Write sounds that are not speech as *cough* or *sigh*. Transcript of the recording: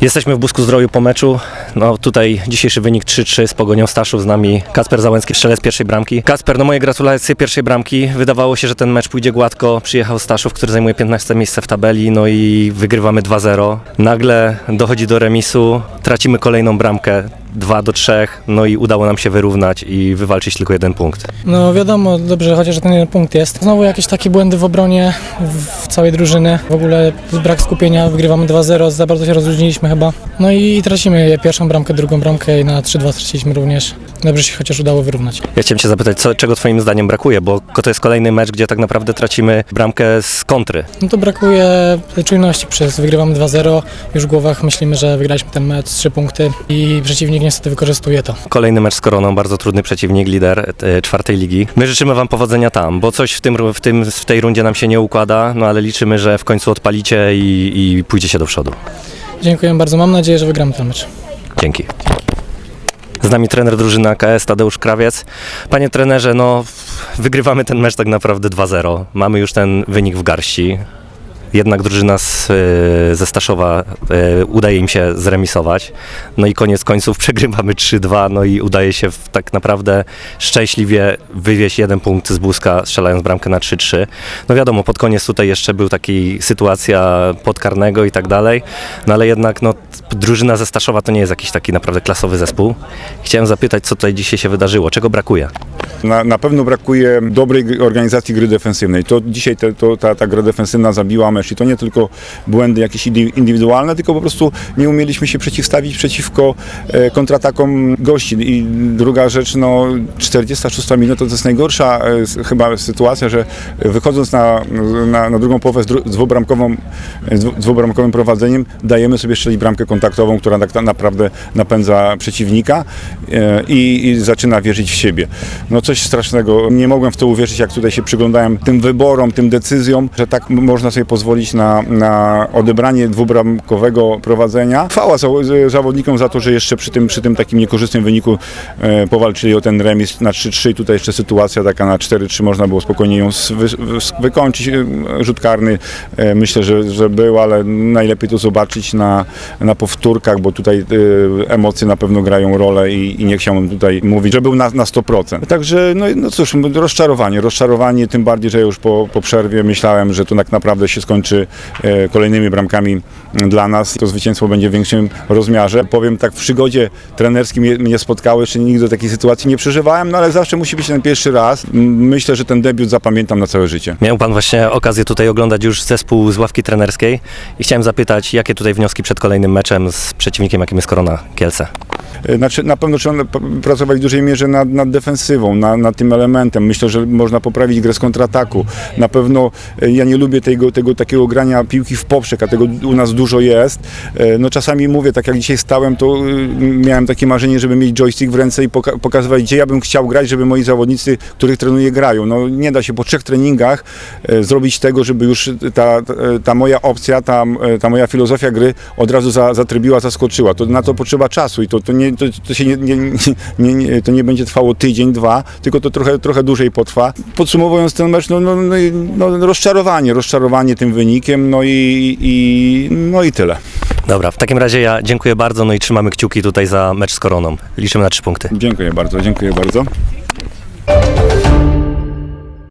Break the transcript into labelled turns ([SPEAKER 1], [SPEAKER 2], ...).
[SPEAKER 1] Jesteśmy w Busku Zdrowiu po meczu. No tutaj dzisiejszy wynik 3-3 z Pogonią Staszów z nami Kasper Załęcki, strzelec pierwszej bramki. Kasper, no moje gratulacje pierwszej bramki. Wydawało się, że ten mecz pójdzie gładko. Przyjechał Staszów, który zajmuje 15 miejsce w tabeli, no i wygrywamy 2-0. Nagle dochodzi do remisu, tracimy kolejną bramkę. 2 do 3, no i udało nam się wyrównać i wywalczyć tylko jeden punkt.
[SPEAKER 2] No wiadomo, dobrze, chociaż ten jeden punkt jest. Znowu jakieś takie błędy w obronie w całej drużyny. W ogóle brak skupienia, wygrywamy 2-0, za bardzo się rozluźniliśmy chyba. No i tracimy pierwszą bramkę, drugą bramkę i na 3-2 straciliśmy również. Dobrze się chociaż udało wyrównać.
[SPEAKER 1] Ja chciałem Cię zapytać, co, czego Twoim zdaniem brakuje, bo to jest kolejny mecz, gdzie tak naprawdę tracimy bramkę z kontry.
[SPEAKER 2] No to brakuje czujności przez wygrywamy 2-0. Już w głowach myślimy, że wygraliśmy ten mecz 3 punkty i przeciwnik niestety wykorzystuje to.
[SPEAKER 1] Kolejny mecz z Koroną, bardzo trudny przeciwnik, lider e, czwartej ligi. My życzymy Wam powodzenia tam, bo coś w, tym, w, tym, w tej rundzie nam się nie układa, no ale liczymy, że w końcu odpalicie i, i pójdziecie do przodu.
[SPEAKER 2] Dziękuję bardzo, mam nadzieję, że wygramy ten mecz.
[SPEAKER 1] Dzięki. Z nami trener drużyny AKS Tadeusz Krawiec. Panie trenerze, no wygrywamy ten mecz tak naprawdę 2-0. Mamy już ten wynik w garści. Jednak drużyna z, e, ze Staszowa e, udaje im się zremisować. No i koniec końców *laughs* przegrywamy 3-2, no i udaje się w, tak naprawdę szczęśliwie wywieźć jeden punkt z Buzka, strzelając bramkę na 3-3. No wiadomo, pod koniec tutaj jeszcze był taki sytuacja podkarnego i tak dalej, no ale jednak no, drużyna ze Staszowa to nie jest jakiś taki naprawdę klasowy zespół. Chciałem zapytać, co tutaj dzisiaj się wydarzyło, czego brakuje?
[SPEAKER 3] Na, na pewno brakuje dobrej organizacji gry defensywnej. To dzisiaj te, to, ta, ta gra defensywna zabiła mecz i to nie tylko błędy jakieś indywidualne, tylko po prostu nie umieliśmy się przeciwstawić przeciwko e, kontratakom gości. I druga rzecz, no 46 minuta to jest najgorsza e, chyba sytuacja, że wychodząc na, na, na drugą połowę z, dru- z, dwubramkową, dwu- z dwubramkowym prowadzeniem, dajemy sobie strzelić bramkę kontaktową, która tak naprawdę napędza przeciwnika e, i, i zaczyna wierzyć w siebie. No coś strasznego. Nie mogłem w to uwierzyć, jak tutaj się przyglądałem tym wyborom, tym decyzjom, że tak można sobie pozwolić na, na odebranie dwubramkowego prowadzenia. Chwała zawodnikom za to, że jeszcze przy tym, przy tym takim niekorzystnym wyniku e, powalczyli o ten remis na 3-3. Tutaj jeszcze sytuacja taka na 4-3 można było spokojnie ją wy, wykończyć. E, Rzut karny e, myślę, że, że był, ale najlepiej to zobaczyć na, na powtórkach, bo tutaj e, emocje na pewno grają rolę i, i nie chciałbym tutaj mówić, że był na, na 100%. Także no, no cóż, rozczarowanie, rozczarowanie, tym bardziej, że już po, po przerwie myślałem, że to tak naprawdę się skończy e, kolejnymi bramkami dla nas. To zwycięstwo będzie w większym rozmiarze. Powiem tak, w przygodzie trenerskim mnie- spotkało, jeszcze nigdy takiej sytuacji nie przeżywałem, no ale zawsze musi być ten pierwszy raz. Myślę, że ten debiut zapamiętam na całe życie.
[SPEAKER 1] Miał Pan właśnie okazję tutaj oglądać już zespół z ławki trenerskiej i chciałem zapytać, jakie tutaj wnioski przed kolejnym meczem z przeciwnikiem, jakim jest Korona Kielce?
[SPEAKER 3] E, Znaczy, na pewno trzeba pracować w dużej mierze nad, nad defensywą, na, nad tym elementem. Myślę, że można poprawić grę z kontrataku. Na pewno e, ja nie lubię tego, tego takiego grania piłki w poprzek, a tego u nas dużo jest. E, No czasami mówię, tak jak dzisiaj stałem, to y, miałem takie marzenie, żeby mieć joystick w ręce i poka- pokazywać, gdzie ja bym chciał grać, żeby moi zawodnicy, których trenuję, grają. No nie da się po trzech treningach e, zrobić tego, żeby już ta, ta, moja opcja, ta, ta moja filozofia gry od razu za, zatrybiła, zaskoczyła. To, na to potrzeba czasu i to, to, nie, to, to się nie, nie, nie, nie, to nie będzie trwało tydzień, dwa, tylko to trochę, trochę dłużej potrwa. Podsumowując ten mecz, no, no, no, no rozczarowanie, rozczarowanie tym wynikiem, no i, i, no i tyle.
[SPEAKER 1] Dobra, w takim razie ja dziękuję bardzo, no i trzymamy kciuki tutaj za mecz z Koroną. Liczymy na trzy punkty.
[SPEAKER 3] Dziękuję bardzo, dziękuję bardzo.